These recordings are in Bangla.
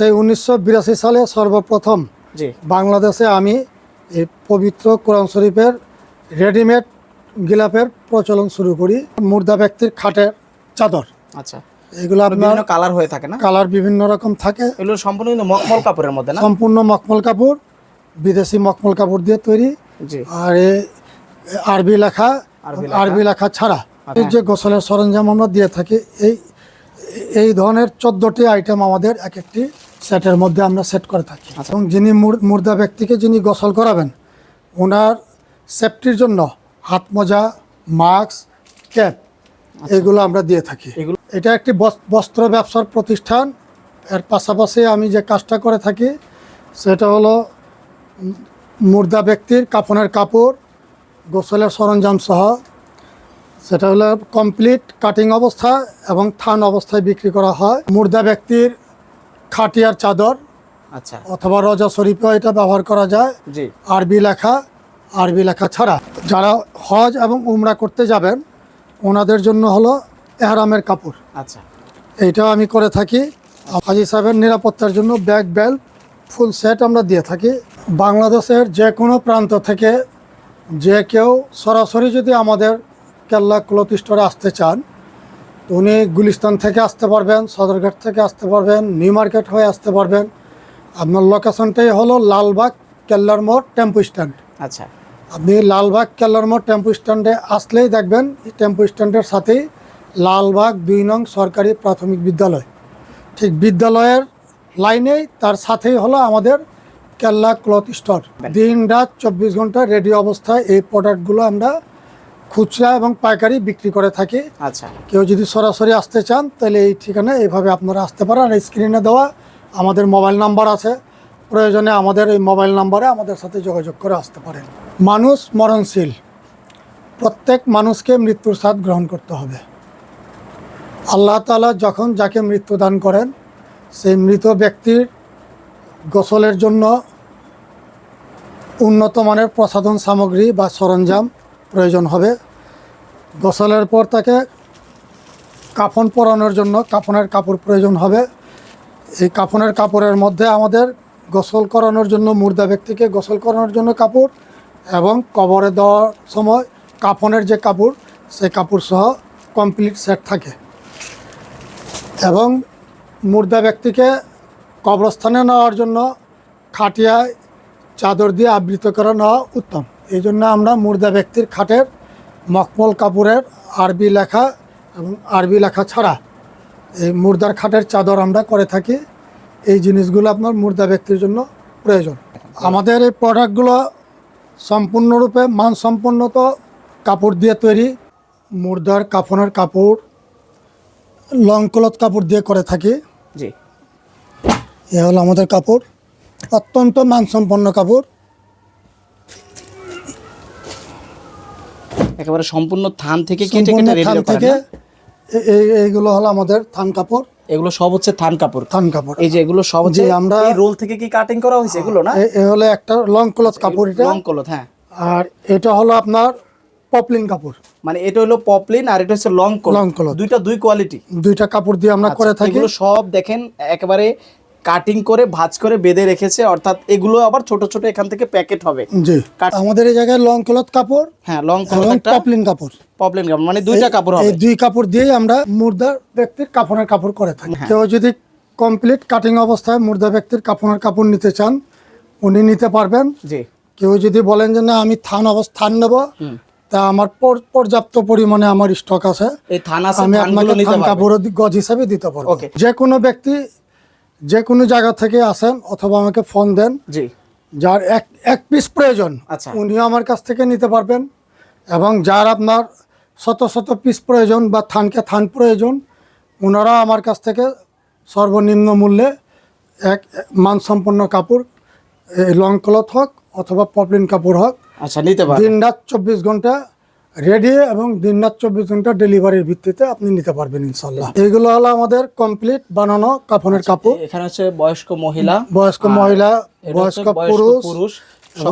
সেই উনিশশো বিরাশি সালে সর্বপ্রথম জি। বাংলাদেশে আমি এই পবিত্র কোরআন শরীফের রেডিমেড গিলাপের প্রচলন শুরু করি। মুর্দা ব্যক্তির খাটের চাদর। আচ্ছা। এগুলো আপনার কালার হয়ে থাকে না? কালার বিভিন্ন রকম থাকে। এগুলো সম্পূর্ণ মখমল কাপড়ের মধ্যে না? সম্পূর্ণ মখমল কাপড় বিদেশি মখমল কাপড় দিয়ে তৈরি। আর আরবি লেখা আরবি লেখা। ছাড়া। আচ্ছা। এই যে গোসলের সরঞ্জাম আমরা দিয়ে থাকি এই এই ধরনের চোদ্দটি আইটেম আমাদের এক একটি সেটের মধ্যে আমরা সেট করে থাকি আচ্ছা। এবং যিনি মুর্দা ব্যক্তিকে যিনি গোসল করাবেন ওনার সেফটির জন্য হাত মোজা মাস্ক ক্যাপ এগুলো আমরা দিয়ে থাকি আচ্ছা। এটা একটি বস- বস্ত্র ব্যবসার প্রতিষ্ঠান এর পাশাপাশি আমি যে কাজটা করে থাকি সেটা হলো মুর্দা ব্যক্তির কাফনের কাপড় গোসলের সরঞ্জাম সহ সেটা হলো কমপ্লিট কাটিং অবস্থা এবং থান অবস্থায় বিক্রি করা হয় মুর্দা ব্যক্তির খাটিয়ার চাদর আচ্ছা। অথবা রজা শরীফেও এটা ব্যবহার করা যায়। জি। আরবি লেখা আরবি লেখা ছাড়া। যারা হজ এবং উমরা করতে যাবেন ওনাদের জন্য হলো এহরামের কাপড়। আচ্ছা। এইটাও আমি করে থাকি। হাজি সাহেবের নিরাপত্তার জন্য ব্যাগ বেল্ট ফুল সেট আমরা দিয়ে থাকি। বাংলাদেশের যে কোনো প্রান্ত থেকে যে কেউ সরাসরি যদি আমাদের কেল্লা ক্লথ স্টোরে আসতে চান উনি গুলিস্তান থেকে আসতে পারবেন সদরঘাট থেকে আসতে পারবেন নিউ মার্কেট হয়ে আসতে পারবেন। আপনার লোকেশনটাই হলো লালবাগ কেল্লার মোড় টেম্পু স্ট্যান্ড। আচ্ছা। আপনি লালবাগ কেল্লার মোড় টেম্পু স্ট্যান্ডে আসলেই দেখবেন এই টেম্পো স্ট্যান্ডের সাথেই লালবাগ দুই নং সরকারি প্রাথমিক বিদ্যালয়। ঠিক বিদ্যালয়ের লাইনেই তার সাথেই হলো আমাদের কেল্লা ক্লথ স্টোর। দিন রাত চব্বিশ ঘণ্টা রেডি অবস্থায় এই প্রোডাক্টগুলো আমরা খুচরা এবং পাইকারি বিক্রি করে থাকি। আচ্ছা। কেউ যদি সরাসরি আসতে চান তাহলে এই ঠিকানায় এইভাবে আপনারা আসতে পারেন। আর স্ক্রিনে দেওয়া আমাদের মোবাইল নাম্বার আছে। প্রয়োজনে আমাদের এই মোবাইল নাম্বারে আমাদের সাথে যোগাযোগ করে আসতে পারেন। মানুষ মরণশীল। প্রত্যেক মানুষকে মৃত্যুর স্বাদ গ্রহণ করতে হবে। আল্লাহ তাআলা যখন যাকে মৃত্যু দান করেন সেই মৃত ব্যক্তির গোসলের জন্য উন্নত মানের প্রসাধন সামগ্রী বা সরঞ্জাম প্রয়োজন হবে। গোসলের পর তাকে কাফন পরানোর জন্য কাফনের কাপড় প্রয়োজন হবে। এই কাফনের কাপড়ের মধ্যে আমাদের গোসল করানোর জন্য মুর্দা ব্যক্তিকে গোসল করানোর জন্য কাপড় এবং কবরে দেওয়ার সময় কাফনের যে কাপড় সেই কাপড় সহ কমপ্লিট সেট থাকে। এবং মুর্দা ব্যক্তিকে কবরস্থানে নেওয়ার জন্য খাটিয়ায় চাদর দিয়ে আবৃত করা নেওয়া উত্তম। এই জন্য আমরা মুর্দা ব্যক্তির খাটের মখমল কাপড়ের আরবি লেখা এবং আরবি লেখা ছাড়া এই মুর্দার খাটের চাদর আমরা করে থাকি। এই জিনিসগুলো আপনার মুর্দা ব্যক্তির জন্য প্রয়োজন। আমাদের এই প্রোডাক্টগুলো সম্পূর্ণরূপে মানসম্পন্ন তো কাপড় দিয়ে তৈরি। মুর্দার কাফনের কাপড় লং ক্লথ কাপড় দিয়ে করে থাকি। জি। এ হলো আমাদের কাপড়। অত্যন্ত মানসম্পন্ন কাপড়। একেবারে সম্পূর্ণ থান থেকে কেটে কেটে রেডি থেকে এই- এইগুলো হলো আমাদের থান কাপড়। এগুলো সব হচ্ছে থান কাপড়। থান কাপড়। এই যে এগুলো সব যে আমরা- এই রোল থেকে কি কাটিং করা হয়েছে এগুলো না? এ- হলো একটা লং ক্লথ কাপড় এটা। লং কলত হ্যাঁ। আর এটা হলো আপনার পপলিন কাপড়। মানে এটা হলো পপলিন আর এটা হচ্ছে লং Long cloth। দুইটা দুই কোয়ালিটি দুইটা কাপড় দিয়ে আমরা করে থাকি। এগুলো সব দেখেন একেবারে কাটিং করে ভাজ করে বেঁধে রেখেছে অর্থাৎ এগুলো আবার ছোট ছোট এখান থেকে প্যাকেট হবে। জি। আমাদের এই জায়গায় লং ক্লথ কাপড় হ্যাঁ লং একটা পপলিন কাপড়। পপলিন কাপড় মানে দুইটা কাপড় হবে। এই দুই কাপড় দিয়েই আমরা মুর্দার ব্যক্তির কাপড়ের কাপড় করে থাকি। হ্যাঁ। কেউ যদি কমপ্লিট কাটিং অবস্থায় মুর্দা ব্যক্তির কাপড়ের কাপড় নিতে চান উনি নিতে পারবেন। জি। কেউ যদি বলেন যে না আমি থান অবস্থান নেব তা আমার পর- পর্যাপ্ত পরিমাণে আমার স্টক আছে। এই থান আছে আমি আপনাকে থান কাপড় গজ হিসাবে দিতে পারব। যে কোনো ব্যক্তি যে কোনো জায়গা থেকে আসেন অথবা আমাকে ফোন দেন। জি। যার এক এক পিস প্রয়োজন আচ্ছা। উনিও আমার কাছ থেকে নিতে পারবেন এবং যার আপনার শত শত পিস প্রয়োজন বা থানকে থান প্রয়োজন ওনারা আমার কাছ থেকে সর্বনিম্ন মূল্যে এক মানসম্পন্ন কাপড় এই লং ক্লথ হোক অথবা পপলিন কাপড় হোক আচ্ছা নিতে পারবেন। দিন রাত চব্বিশ ঘণ্টা রেডি এবং দিন রাত চব্বিশ ঘণ্টা ডেলিভারির ভিত্তিতে আপনি নিতে পারবেন ইনশাল্লাহ এইগুলো হলো আমাদের কমপ্লিট বানানো কাফনের কাপড়। এখানে হচ্ছে বয়স্ক মহিলা বয়স্ক মহিলা বয়স্ক পুরুষ পুরুষ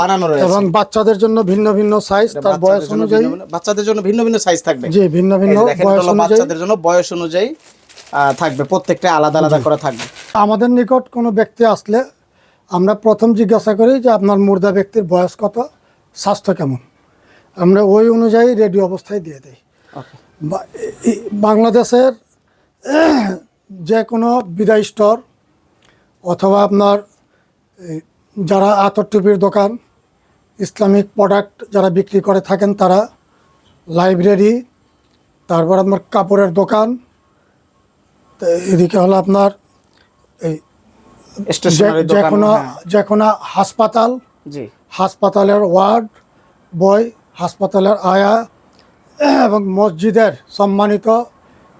বানানো রয়েছে। এবং বাচ্চাদের জন্য ভিন্ন ভিন্ন সাইজ তার বয়স অনুযায়ী। বাচ্চাদের জন্য ভিন্ন ভিন্ন সাইজ থাকবে। জি ভিন্ন ভিন্ন বয়স অনুযায়ী। বাচ্চাদের জন্য বয়স অনুযায়ী থাকবে। প্রত্যেকটা আলাদা আলাদা করে থাকবে। আমাদের নিকট কোনো ব্যক্তি আসলে আমরা প্রথম জিজ্ঞাসা করি যে আপনার মুর্দা ব্যক্তির বয়স কত স্বাস্থ্য কেমন? আমরা ওই অনুযায়ী রেডি অবস্থায় দিয়ে দিই। বাংলাদেশের যে কোনো বিদায় স্টোর অথবা আপনার যারা আতর টুপির দোকান ইসলামিক প্রোডাক্ট যারা বিক্রি করে থাকেন তারা লাইব্রেরি তারপর আপনার কাপড়ের দোকান এদিকে হলো আপনার এই যে যে কোনো হ্যাঁ। যে কোনো হাসপাতাল হাসপাতালের ওয়ার্ড বই হাসপাতালের আয়া এবং মসজিদের সম্মানিত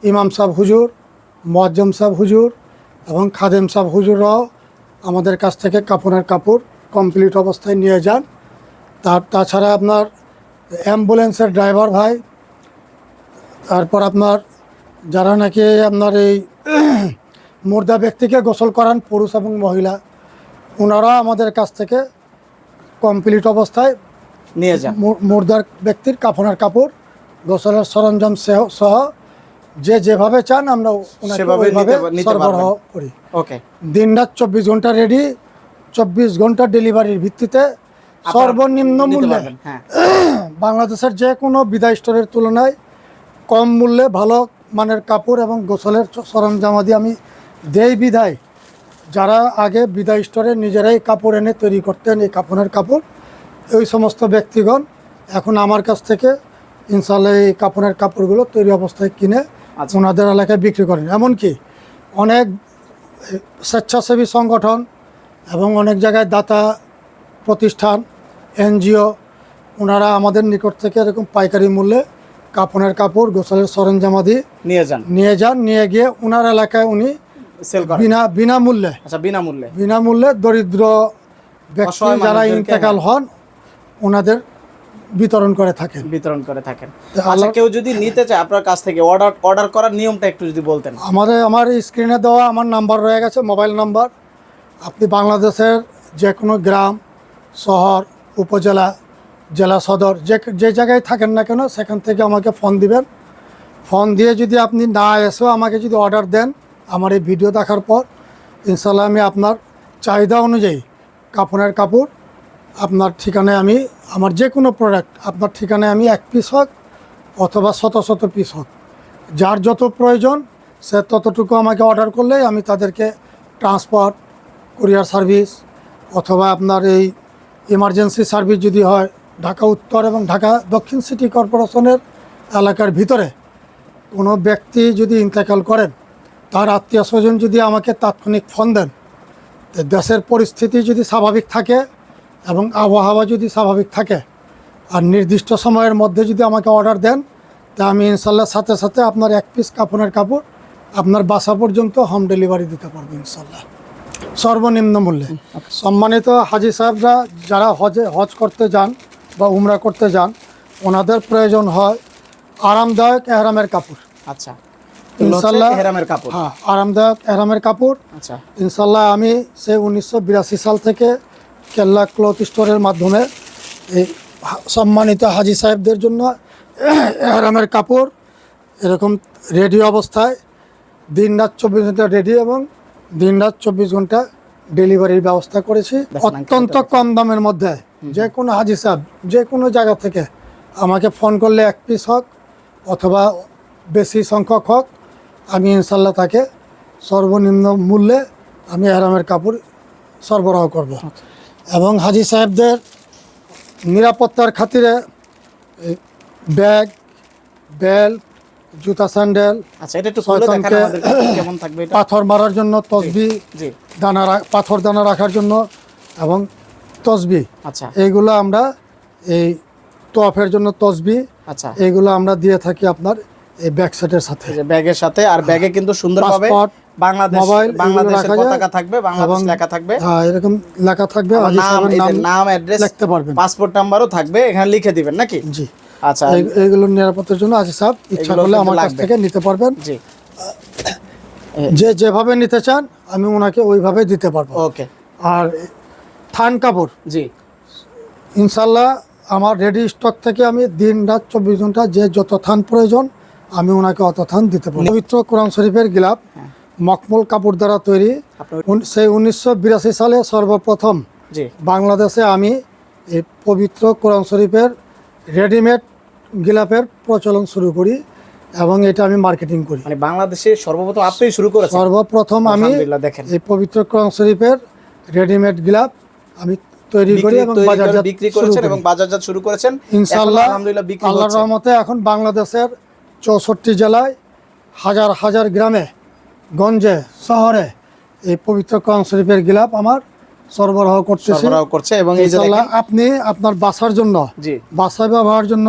ইমাম সাহেব হুজুর, মোয়াজ্জম সাহেব হুজুর এবং খাদেম সাহেব হুজুররাও আমাদের কাছ থেকে কাপড়ের কাপড় কমপ্লিট অবস্থায় নিয়ে যান। তার, তাছাড়া আপনার অ্যাম্বুলেন্সের ড্রাইভার ভাই, তারপর আপনার যারা নাকি আপনার এই মুর্দা ব্যক্তিকে গোসল করান, পুরুষ এবং মহিলা ওনারা আমাদের কাছ থেকে কমপ্লিট অবস্থায় নিয়ে যান। মুর্দার ব্যক্তির কাফনের কাপড় গোসলের সরঞ্জাম সহ- যে যেভাবে চান আমরা সরবরাহ করি। ওকে। দিন রাত চব্বিশ ঘণ্টা রেডি চব্বিশ ঘণ্টা ডেলিভারির ভিত্তিতে সর্বনিম্ন মূল্যে হ্যাঁ। বাংলাদেশের যে কোনো বিদায় স্টোরের তুলনায় কম মূল্যে ভালো মানের কাপড় এবং গোসলের সরঞ্জামাদি আমি দেই বিদায়। যারা আগে বিদায় স্টোরে নিজেরাই কাপড় এনে তৈরি করতেন এই কাপড়ের কাপড় ওই সমস্ত ব্যক্তিগণ এখন আমার কাছ থেকে ইনশাল্লাহ এই কাপড়ের কাপড়গুলো তৈরি অবস্থায় কিনে আচ্ছা। ওনাদের এলাকায় বিক্রি করেন। এমনকি অনেক স্বেচ্ছাসেবী সংগঠন এবং অনেক জায়গায় দাতা প্রতিষ্ঠান এনজিও ওনারা আমাদের নিকট থেকে এরকম পাইকারি মূল্যে কাপড়ের কাপড় গোসলের সরঞ্জামাদি নিয়ে যান। নিয়ে যান নিয়ে গিয়ে ওনার এলাকায় উনি বিনা বিনামূল্যে আচ্ছা বিনামূল্যে। বিনামূল্যে দরিদ্র ব্যক্তি যারা ইন্তেকাল হন ওনাদের বিতরণ করে থাকেন। বিতরণ করে থাকেন। আচ্ছা কেউ যদি নিতে চায় আপনার কাছ থেকে অর্ডার অর্ডার করার নিয়মটা একটু যদি বলতেন। আমাদের আমার স্ক্রিনে দেওয়া আমার নাম্বার রয়ে গেছে মোবাইল নাম্বার আপনি বাংলাদেশের যে কোনো গ্রাম শহর উপজেলা জেলা সদর যে যে জায়গায় থাকেন না কেন সেখান থেকে আমাকে ফোন দিবেন। ফোন দিয়ে যদি আপনি না এসেও আমাকে যদি অর্ডার দেন আমার এই ভিডিও দেখার পর ইনশাল্লাহ আমি আপনার চাহিদা অনুযায়ী কাপড়ের কাপড় আপনার ঠিকানায় আমি, আমার যে কোনো প্রোডাক্ট আপনার ঠিকানায় আমি এক পিস হোক অথবা শত শত পিস হোক। যার যত প্রয়োজন, সে ততটুকু আমাকে অর্ডার করলেই আমি তাদেরকে ট্রান্সপোর্ট কুরিয়ার সার্ভিস অথবা আপনার এই ইমার্জেন্সি সার্ভিস যদি হয় ঢাকা উত্তর এবং ঢাকা দক্ষিণ সিটি কর্পোরেশনের এলাকার ভিতরে, কোনো ব্যক্তি যদি ইন্তেকাল করেন, তার আত্মীয় স্বজন যদি আমাকে তাৎক্ষণিক ফোন দেন দেশের পরিস্থিতি যদি স্বাভাবিক থাকে এবং আবহাওয়া যদি স্বাভাবিক থাকে আর নির্দিষ্ট সময়ের মধ্যে যদি আমাকে অর্ডার দেন তা আমি ইনশাল্লাহ সাথে সাথে আপনার এক পিস কাপড়ের কাপড় আপনার বাসা পর্যন্ত হোম ডেলিভারি দিতে পারব ইনশাল্লাহ। সর্বনিম্ন মূল্যে। সম্মানিত হাজি সাহেবরা যারা হজে হজ করতে যান বা উমরা করতে যান ওনাদের প্রয়োজন হয় আরামদায়ক এহরামের কাপড়। আচ্ছা। ইনশাল্লাহ হেরামের কাপড়? হ্যাঁ আরামদায়ক এহরামের কাপড়। আচ্ছা। ইনশাল্লাহ আমি সেই উনিশশো বিরাশি সাল থেকে কেল্লা ক্লথ স্টোরের মাধ্যমে এই সম্মানিত হাজি সাহেবদের জন্য এহরামের কাপড় এরকম রেডি অবস্থায় দিন রাত চব্বিশ ঘণ্টা রেডি এবং দিন রাত চব্বিশ ঘণ্টা ডেলিভারির ব্যবস্থা করেছি। অত্যন্ত কম দামের মধ্যে যে কোনো হাজি সাহেব যে কোনো জায়গা থেকে আমাকে ফোন করলে এক পিস হোক অথবা বেশি সংখ্যক হোক আমি ইনশাল্লাহ তাকে সর্বনিম্ন মূল্যে আমি আরামের কাপড় সরবরাহ করব। এবং হাজি সাহেবদের নিরাপত্তার খাতিরে ব্যাগ বেল্ট জুতা স্যান্ডেল আচ্ছা এটা একটু খুলে দেখান শয়তানকে- আমাদের কেমন থাকবে এটা? পাথর মারার জন্য তসবি দানা পাথর দানা রাখার জন্য এবং তসবি। আচ্ছা। এইগুলো আমরা এই তোয়াফের জন্য তসবি আচ্ছা। এইগুলো আমরা দিয়ে থাকি আপনার এই ব্যাগ সেটের সাথে। ব্যাগের সাথে আর ব্যাগে কিন্তু সুন্দরভাবে বাংলাদেশ মোবাইল বাংলাদেশের পতাকা থাকবে বাংলাদেশ এবং লেখা থাকবে। হ্যাঁ এরকম লেখা থাকবে নাম অ্যাড্রেস লিখতে পারবেন। পাসপোর্ট নাম্বারও থাকবে এখানে লিখে দিবেন নাকি? জি। আচ্ছা। নিরাপত্তার জন্য আজি সাহেব ইচ্ছা করলে আমার কাছ থেকে নিতে পারবেন। জি। যে যেভাবে নিতে চান আমি ওনাকে ওইভাবে দিতে পারব। ওকে। আর থান কাপড়। জি। ইনশাল্লাহ আমার রেডি স্টক থেকে আমি দিন রাত চব্বিশ ঘণ্টা যে যত থান প্রয়োজন আমি ওনাকে অত থান দিতে পারব। পবিত্র কোরআন শরীফের গিলাপ। মখমল কাপড় দ্বারা তৈরি। সেই উনিশশো বিরাশি সালে সর্বপ্রথম বাংলাদেশে আমি এই পবিত্র কোরআন শরীফের রেডিমেড গিলাপের প্রচলন শুরু করি এবং এটা আমি মার্কেটিং করি। মানে বাংলাদেশে সর্বপ্রথম আপনিই শুরু করেছেন? সর্বপ্রথম আমি দেখেন। এই পবিত্র কোরআন শরীফের রেডিমেড গিলাপ আমি তৈরি করি এবং বাজারজাত বিক্রি করেছেন করি। এবং বাজারজাত শুরু করেছেন। ইনশাআল্লাহ আলহামদুলিল্লাহ বিক্রি আল্লাহর রহমতে এখন বাংলাদেশের চৌষট্টি জেলায় হাজার হাজার গ্রামে গঞ্জে শহরে এই পবিত্র কোরআন শরীফের গিলাপ আমার সরবরাহ করতেছি। সরবরাহ করছে এবং এই যে আপনি আপনার বাসার জন্য জি। বাসায় ব্যবহারের জন্য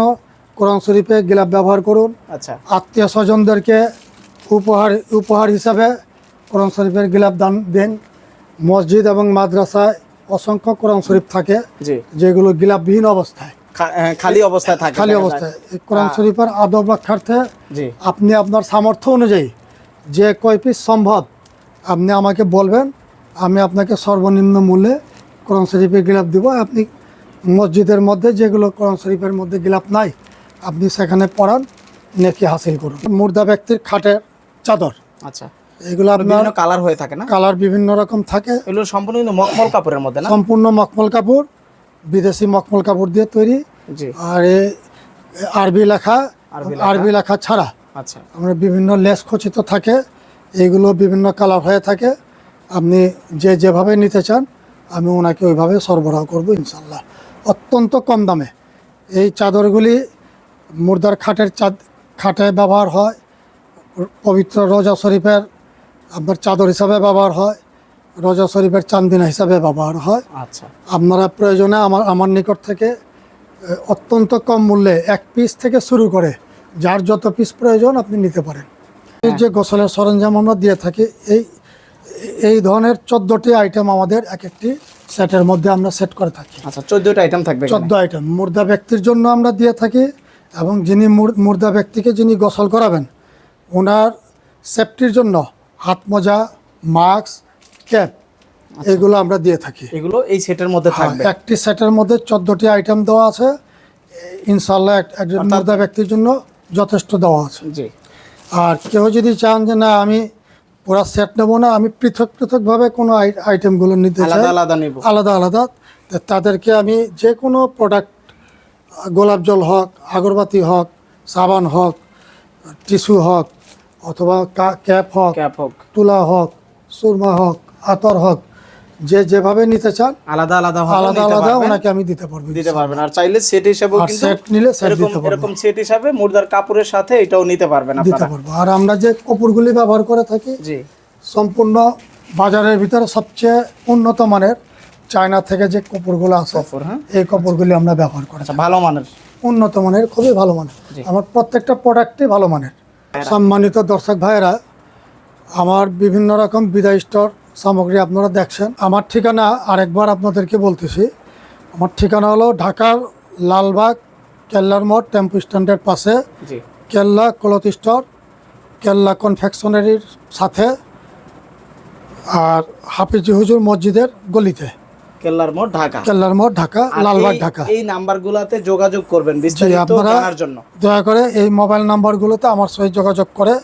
কোরআন শরীফে গিলাপ ব্যবহার করুন। আচ্ছা। আত্মীয় স্বজনদেরকে উপহার উপহার হিসাবে কোরআন শরীফের গিলাপ দান দেন। মসজিদ এবং মাদ্রাসায় অসংখ্য কোরআন শরীফ থাকে জি। যেগুলো গিলাপবিহীন অবস্থায়। খালি অবস্থায় থাকে। খালি অবস্থায়। এই কোরআন। শরীফের আদব রক্ষার্থে জি। আপনি আপনার সামর্থ্য অনুযায়ী যে কয় পিস সম্ভব আপনি আমাকে বলবেন আমি আপনাকে সর্বনিম্ন মূল্যে কোরআন শরীফের গিলাপ দিব। আপনি মসজিদের মধ্যে যেগুলো কোরআন শরীফের মধ্যে গিলাপ নাই আপনি সেখানে পড়ান নেকি হাসিল করুন। মুর্দা ব্যক্তির খাটের চাদর। আচ্ছা। এগুলো আপনার কালার হয়ে থাকে না? কালার বিভিন্ন রকম থাকে। এগুলো সম্পূর্ণ মখমল কাপড়ের মধ্যে না? সম্পূর্ণ মখমল কাপড় বিদেশি মখমল কাপড় দিয়ে তৈরি। আর আরবি লেখা। আরবি লেখা ছাড়া আচ্ছা। আমরা বিভিন্ন লেস খচিত থাকে এইগুলো বিভিন্ন কালার হয়ে থাকে। আপনি যে যেভাবে নিতে চান আমি ওনাকে ওইভাবে সরবরাহ করব ইনশাল্লাহ অত্যন্ত কম দামে। এই চাদরগুলি মুর্দার খাটের চাদ খাটে ব্যবহার হয়। পবিত্র রোজা শরীফের আপনার চাদর হিসাবে ব্যবহার হয়। রোজা শরীফের চান্দিনা হিসাবে ব্যবহার হয়। আচ্ছা। আপনারা প্রয়োজনে আমার আমার নিকট থেকে অত্যন্ত কম মূল্যে এক পিস থেকে শুরু করে যার যত পিস প্রয়োজন আপনি নিতে পারেন। এই যে গোসলের সরঞ্জাম আমরা দিয়ে থাকি এই এই ধরনের চোদ্দোটি আইটেম আমাদের এক একটি সেটের মধ্যে আমরা সেট করে থাকি। আচ্ছা চোদ্দটা আইটেম থাকবে। চোদ্দ আইটেম মুর্দা ব্যক্তির জন্য আমরা দিয়ে থাকি এবং যিনি মুর- মুর্দা ব্যক্তিকে যিনি গোসল করাবেন ওনার সেফটির জন্য হাত মোজা মাস্ক ক্যাপ এগুলো আমরা দিয়ে থাকি। এগুলো এই সেটের মধ্যে হ্যাঁ, থাকবে? একটি সেটের মধ্যে চোদ্দটি আইটেম দেওয়া আছে। ইনশাল্লাহ একজন মুর্দা ব্যক্তির জন্য যথেষ্ট দেওয়া আছে। জি। আর কেউ যদি চান যে না আমি পুরা সেট নেব না আমি পৃথক পৃথকভাবে কোনো আই- আইটেমগুলো নিতে চাই। আলাদা আলাদা আলাদা আলাদা। তাদেরকে আমি যে কোনো প্রোডাক্ট গোলাপ জল হোক আগরবাতি হোক সাবান হোক টিস্যু হোক অথবা ক্যাপ হোক ক্যাপ হোক। তুলা হোক সুরমা হোক আতর হোক যে যেভাবে নিতে চান আলাদা আলাদা আলাদা আলাদা ওনাকে আমি দিতে পারব দিতে পারবেন। আর চাইলে সেট হিসাবেও আর কিন্তু সেট নিলে সেট এরকম দিতে পারব। এরকম সেট হিসাবে মুর্দার কাপড়ের সাথে এটাও নিতে পারবেন দিতে আপনারা। পারব। আর আমরা যে কাপড়গুলি ব্যবহার করে থাকি জি। সম্পূর্ণ বাজারের ভিতরে সবচেয়ে উন্নত মানের চায়না থেকে যে কাপড়গুলো আছে হ্যাঁ। এই কাপড়গুলি আমরা ব্যবহার করে আচ্ছা ভালো মানের। উন্নত মানের খুবই ভালো মানের। আমার প্রত্যেকটা প্রোডাক্টই ভালো মানের। সম্মানিত দর্শক ভাইয়েরা আমার বিভিন্ন রকম বিদায় স্টোর সামগ্রী আপনারা দেখছেন। আমার ঠিকানা আরেকবার আপনাদেরকে বলতেছি। আমার ঠিকানা হলো ঢাকার লালবাগ কেল্লার মোড় টেম্পু স্ট্যান্ডের পাশে। কেল্লা ক্লথ স্টোর কেল্লা কনফেকশনারির সাথে। আর হাফিজি হুজুর মসজিদের গলিতে। কেল্লার মোড় ঢাকা। কেল্লার মোড় ঢাকা লালবাগ ঢাকা। এই নাম্বারগুলোতে যোগাযোগ করবেন বিস্তারিত আপনারা- জানার জন্য। দয়া করে এই মোবাইল নাম্বারগুলোতে আমার সঙ্গে যোগাযোগ করে।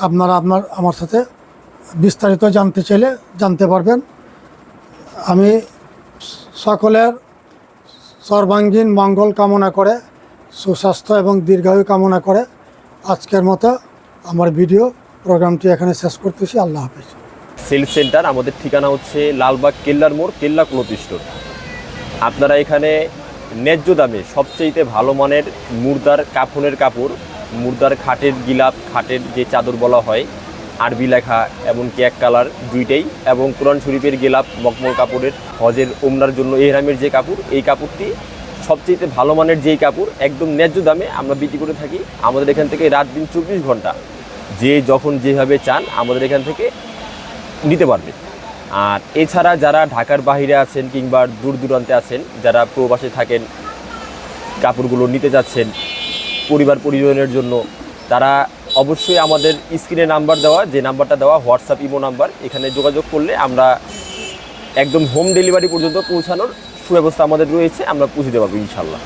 আপনারা আপনার আমার সাথে বিস্তারিত জানতে চাইলে জানতে পারবেন। আমি সকলের সর্বাঙ্গীন মঙ্গল কামনা করে, সুস্বাস্থ্য এবং দীর্ঘায়ু কামনা করে আজকের মতো আমার ভিডিও প্রোগ্রামটি এখানে শেষ করতেছি। আল্লাহ হাফিজ। সেল সেন্টার, আমাদের ঠিকানা হচ্ছে লালবাগ কেল্লার মোড়, কেল্লা ক্লথ স্টোর। আপনারা এখানে ন্যায্য দামে সবচেয়ে ভালো মানের মুর্দার কাফনের কাপড়, মুর্দার খাটের গিলাপ, খাটের যে চাদর বলা হয় আরবি লেখা এমনকি এক কালার দুইটাই এবং কোরআন শরীফের গিলাপ মকমল কাপড়ের হজের ওমনার জন্য এহরামের যে কাপড়, এই কাপড়টি সবচেয়ে ভালো মানের যেই কাপড়, একদম ন্যায্য দামে আমরা বিক্রি করে থাকি আমাদের এখান থেকে রাত দিন চব্বিশ ঘণ্টা। যে যখন যেভাবে চান আমাদের এখান থেকে নিতে পারবে। আর এছাড়া যারা ঢাকার বাইরে আছেন কিংবা দূর দূরান্তে আছেন, যারা প্রবাসে থাকেন, কাপড়গুলো নিতে যাচ্ছেন পরিবার পরিজনের জন্য, তারা অবশ্যই আমাদের স্ক্রিনে নাম্বার দেওয়া, যে নাম্বারটা দেওয়া, হোয়াটসঅ্যাপ, ইমো নাম্বার, এখানে যোগাযোগ করলে আমরা একদম হোম ডেলিভারি পর্যন্ত পৌঁছানোর সুব্যবস্থা আমাদের রয়েছে, আমরা পৌঁছে দেবো ইনশাল্লাহ।